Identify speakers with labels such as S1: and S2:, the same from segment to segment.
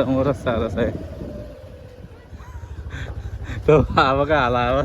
S1: समोरच सारस आहे. तो हा बघा आला आवा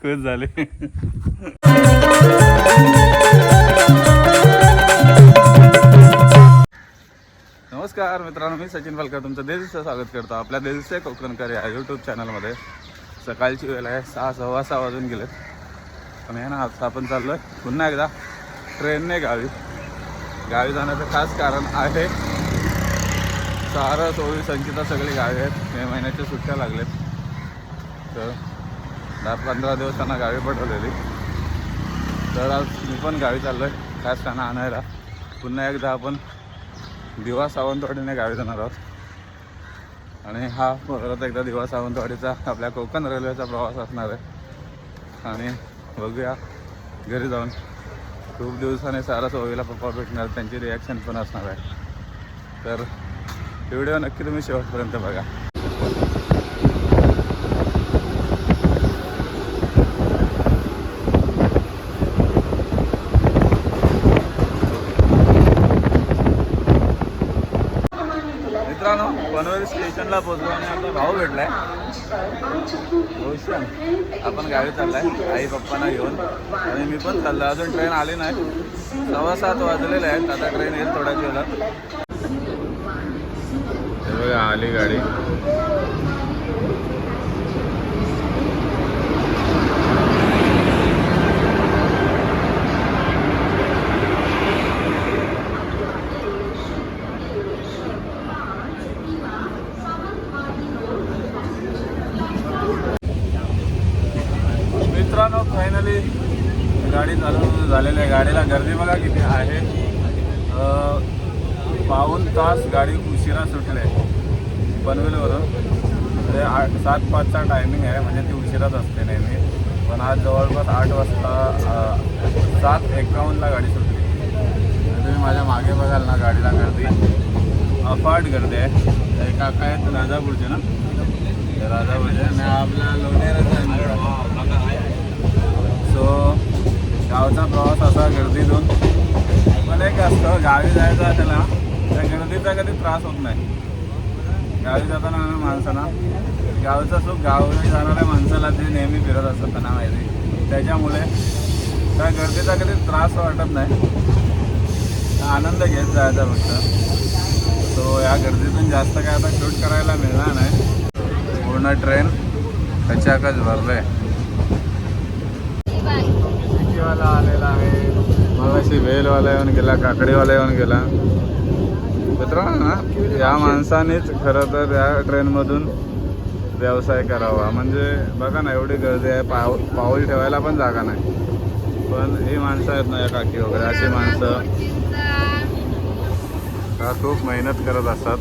S1: खुश झाले. नमस्कार मित्रांनो मी सचिन पालकर तुमचं देवीचं स्वागत करतो. आपल्या देवीचे कोकणकर या यूट्यूब चॅनलमध्ये सकाळची वेळ आहे सहा सव्वा सहा वाजून गेलेत. पण आहे ना आता आपण चाललो आहे पुन्हा एकदा. ट्रेनने गावी. गावी जाण्याचं खास कारण आहे सहारा चोवीस संचिता सगळी गावी आहेत. मे महिन्याच्या सुट्ट्या लागल्यात. तर दहा पंधरा दिवस त्यांना गावी पाठवलेली. तर आज मी पण गावी चाललो आहे खास त्यांना आणायला. पुन्हा एकदा आपण दिवा सावंतवाडीने गावी जाणार आहोत. आणि हा परत एकदा दिवा सावंतवाडीचा आपल्या कोकण रेल्वेचा प्रवास असणार आहे. आणि बघूया घरी जाऊन खूप दिवसाने सारा सोयीला पप्पा भेटणार त्यांची रिॲक्शन पण असणार आहे. तर व्हिडिओ नक्की तुम्ही शेवटपर्यंत बघा. मित्रांनो पनवेल स्टेशनला पोहोचलो आणि आपला भाऊ भेटलाय. रोशन आपण गावी चाललाय. आई पप्पांना घेऊन. आणि मी पण चाललो अजून ट्रेन आली नाही. सव्वा सात वाजलेले आहेत. आता ट्रेन येईल थोड्याच वेळात बघा आली गाडी मित्रांनो फायनली गाडी चालू झालेली आहे. गाडीला गर्दी बघा किती आहे. अं, पाऊण तास गाडी उशिरा सुटली आहे. पनवेलवरून. म्हणजे आठ सात पाचचा टायमिंग आहे. म्हणजे ती उशिराच असते नेहमी. पण आज जवळपास आठ वाजता सात एकावन्नला गाडी सुटली. तुम्ही माझ्या मागे बघाल ना गाडीला गर्दी. अफाट गर्दी आहे. एक काका आहेत राजापूरचे ना? राजापूरचे. आणि आपल्या आपला सो गावचा प्रवास असा गर्दीतून. पण एक असतं गावी जायचं त्याला त्या गर्दीचा कधी त्रास होत नाही. गावी जाताना ना माणसांना गावचं सुख गावी जाणाऱ्या माणसाला ते नेहमी फिरत असतं त्यांना माहिती त्याच्यामुळे त्या गर्दीचा कधी त्रास वाटत नाही. आनंद घेत जायचा फक्त. सो या गर्दीतून जास्त काय आता शूट करायला मिळणार नाही. पूर्ण ट्रेन त्याच्याकच भरलं आहे चिक्कीवाला आलेला आहे. मगाशी वेलवाला येऊन गेला काकडीवाला येऊन गेला. मित्रांनो ना या माणसानेच खरं तर या ट्रेनमधून व्यवसाय करावा. म्हणजे बघा ना एवढी गर्दी आहे पाव पाऊल ठेवायला पण जागा नाही. पण ही माणसं आहेत ना या काकी वगैरे अशी माणसं. का खूप मेहनत करत असतात.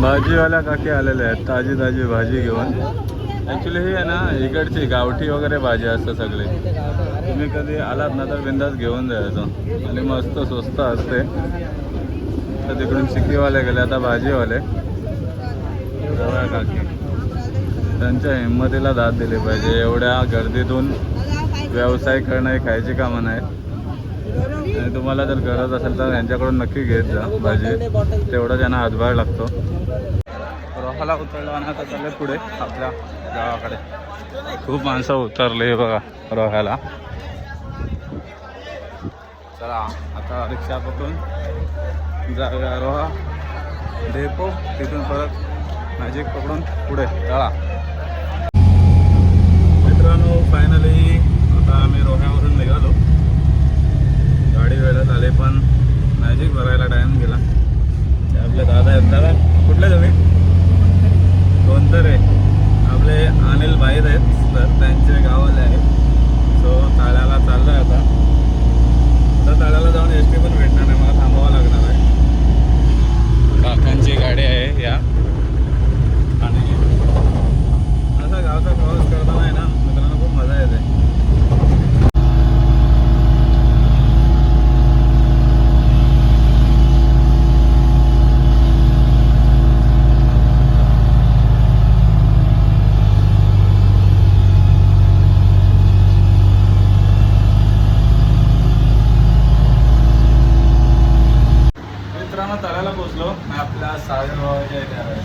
S1: भाजीवाल्या काकी आलेल्या आहेत. ताजी ताजी भाजी घेऊन. ॲक्च्युली ही आहे ना इकडची गावठी वगैरे भाजी असतं सगळी. तुम्ही कधी आलात ना तर बिंदास घेऊन जायचं. आणि मस्त स्वस्त असते. तर तिकडून चिक्कीवाले गेले आता भाजीवाले. जवळ काकी. त्यांच्या हिंमतीला दाद दिली पाहिजे. एवढ्या गर्दीतून व्यवसाय करणं हे खायची कामं नाही आणि तुम्हाला जर गरज असेल तर यांच्याकडून नक्की घेत जा भाजी. तेवढा त्यांना हातभार लागतो. रोहाला उतरलो आणि आता चालले पुढे आपल्या गावाकडे. खूप माणसं उतरले बघा रोह्याला चला आता रिक्षा पकडून जाऊया रोहा डेपो. तिथून परत मॅजिक पकडून पुढे. चला. मित्रांनो फायनली आता आम्ही रोह्यावरून निघालो. गाडी वेळेत आले पण मॅजिक भरायला टाईम गेला. ते आपले दादा आहेत. दादा कुठले तुम्ही? दोन रे आपले अनिल भाईर आहेत तर त्यांचे गावाले आहेत सो ताळ्याला चाललं आहे आता आता ताळ्याला जाऊन एस टी पण भेटणार नाही मला थांबावं लागणार आहे काकांची गाडी आहे या आणि असा गावचा प्रवास करताना आहे ना मित्रांनो खूप मजा येते सागर भावाच्या इथे आलोय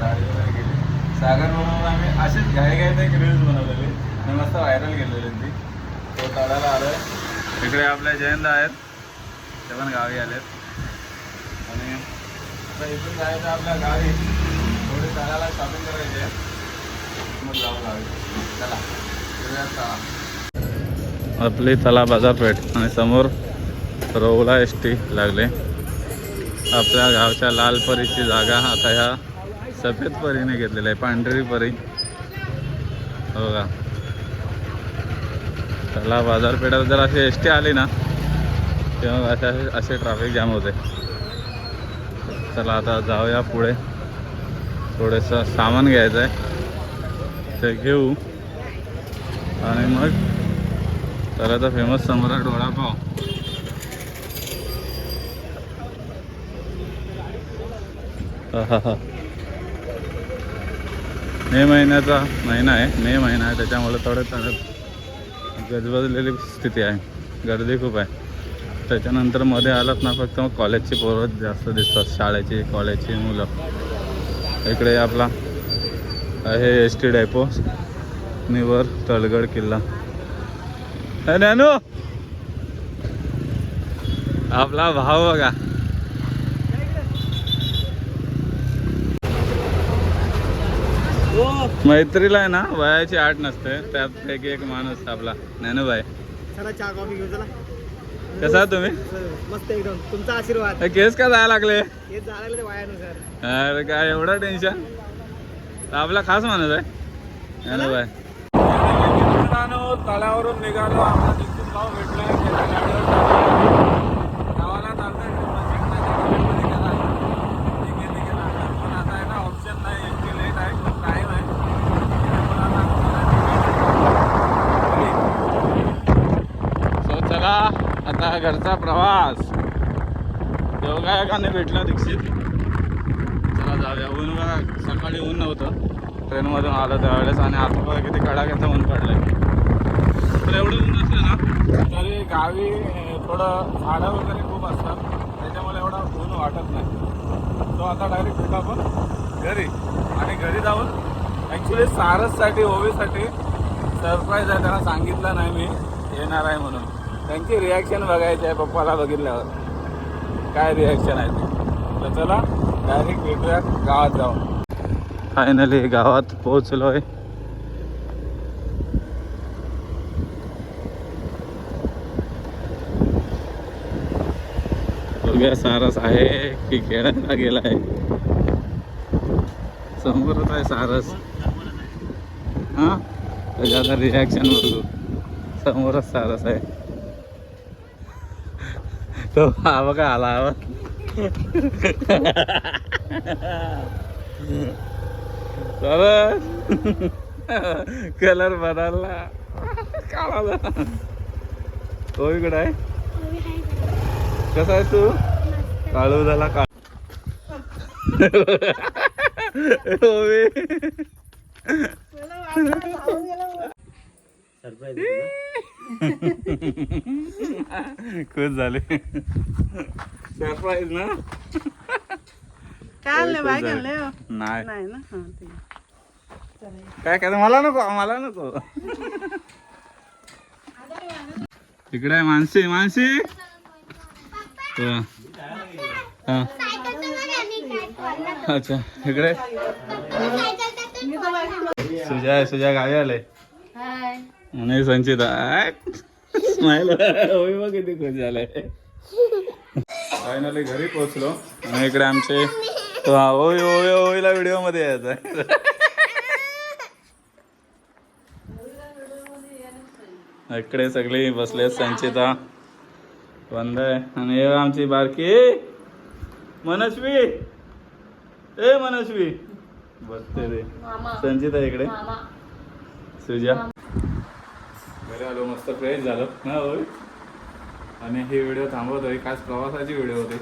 S1: गाडी वगैरे गेली सागर भाऊ आम्ही असेच घाई घाई एक रील्स बनवलेली. आणि मस्त व्हायरल गेलेली ती. तो तळाला आलोय. इकडे आपल्या जयंत आहेत. ते पण गावी आलेत. आणि आता इथून जायचं आपल्या गावी. थोडी तळाला शॉपिंग करायची मग जाऊ गावी. चला. फिरूयात आपली तला बाजारपेठ आणि समोर रोवला एस टी लागले. आपल्या गावच्या लाल परीची जागा. आता ह्या सफेद परीने घेतलेली आहे पांढरी परी. हो का त्याला बाजारपेठात जर अशी एस टी आली ना तेव्हा असे असे ट्रॅफिक जाम होते. चला आता जाऊया पुढे. थोडंसं सामान घ्यायचं आहे ते घेऊ. आणि मग तर आता फेमस सम्राट वडापाव हा, हा, हा. मे महिन्याचा महिना आहे. मे महिना आहे त्याच्यामुळे थोडं थोडं गजबजलेली स्थिती आहे. गर्दी खूप आहे. त्याच्यानंतरमध्ये आलात ना फक्त मग कॉलेजची पोरं जास्त दिसतात. शाळेची कॉलेजची मुलं. इकडे आपला आहे एस टी डेपो निवर तळगड किल्ला. अरे आपला भाव बघा. मैत्रीला आहे ना वयाची आठ नसते त्यापैकी एक माणूस आपला ज्ञानूबाई
S2: चला चहा कॉफी घेऊ चला.
S1: कसा आहात तुम्ही?
S2: मस्त एकदम. तुमचा आशीर्वाद.
S1: हे केस का जायला लागले?
S2: हे जायला ते वायानुसार.
S1: अरे काय एवढं टेन्शन आपला खास माणूस आहे. ज्ञानूबाई तळावरून निघालो. आम्हाला तिथून भाव भेटलाय गावाला चालतंय पण आता आहे ना ऑप्शन नाही इतकी लेट आहे टाईम आहे बघा आता घरचा प्रवास. योगायोगाने भेटला दीक्षित. चला जाऊया. ऊन बघा सकाळी ऊन नव्हतं. ट्रेनमधून आलं त्यावेळेस आणि आता बघा किती कडाक्याचं ऊन पडलंय. तर एवढं ऊन असलं ना तरी गावी थोडं झाडं वगैरे खूप असतात. त्याच्यामुळे एवढा ऊन वाटत नाही. तो आता डायरेक्ट भेटू आपण घरी आणि घरी जाऊन ॲक्च्युली सारससाठी ओवीसाठी सरप्राईज आहे त्यांना सांगितलं नाही मी. येणार आहे म्हणून. त्यांची रिॲक्शन बघायची आहे पप्पाला बघितल्यावर. काय रिॲक्शन आहे ते? तर चला डायरेक्ट भेटूया गावात जाऊन. फायनली गावात पोहोचलो आहे बघूया सारस आहे की खेळायला गेला आहे समोरच आहे सारस. हा? त्याच्या रिॲक्शन बघू. समोरच सारस आहे. तो हा बघा आला कलर बदलला. काळा तो इकडे आहे. कसा आहे तू? काळू झाला का? ओवे. खुश झाले. सरप्राईज ना?
S2: काय आणलं? बाय हो?
S1: नाही.
S2: नाही ना? हा ठीक आहे.
S1: काय काय? मला नको मला नको. इकडे आहे मानसी मानसी. हा. हा. अच्छा इकडे. सुजय आहे, सुजय गावी आले आणि संचिता स्माईल. बघ किती खुश झालाय फायनली घरी पोहोचलो. आणि इकडे आमचे तो हा, ओवी ओवी ओवीला व्हिडिओमध्ये यायचा इकडे सगळी बसले संचिता. बंद आहे आणि आमची बारकी. मनस्वी ए मनस्वी बसते रे. संचिता इकडे. सुजा. घरी आलो मस्त फ्रेश झालं. ना होय. आणि ही व्हिडिओ थांबवत होती खास प्रवासाची व्हिडिओ होती.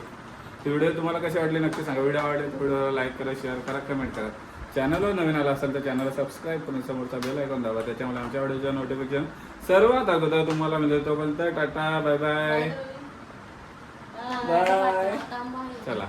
S1: ही व्हिडिओ तुम्हाला कशी वाटली नक्की सांगा. व्हिडिओ आवडले तर व्हिडिओला लाईक करा शेअर करा कमेंट करा. चॅनलवर नवीन आला असेल तर चॅनलला सबस्क्राईब करून समोरचा बेल ऐकून दाबा. त्याच्यामुळे आमच्या व्हिडिओचं नोटिफिकेशन सर्वात अगोदर तुम्हाला मिळेल. तोपर्यंत टाटा बाय बाय बाय चला.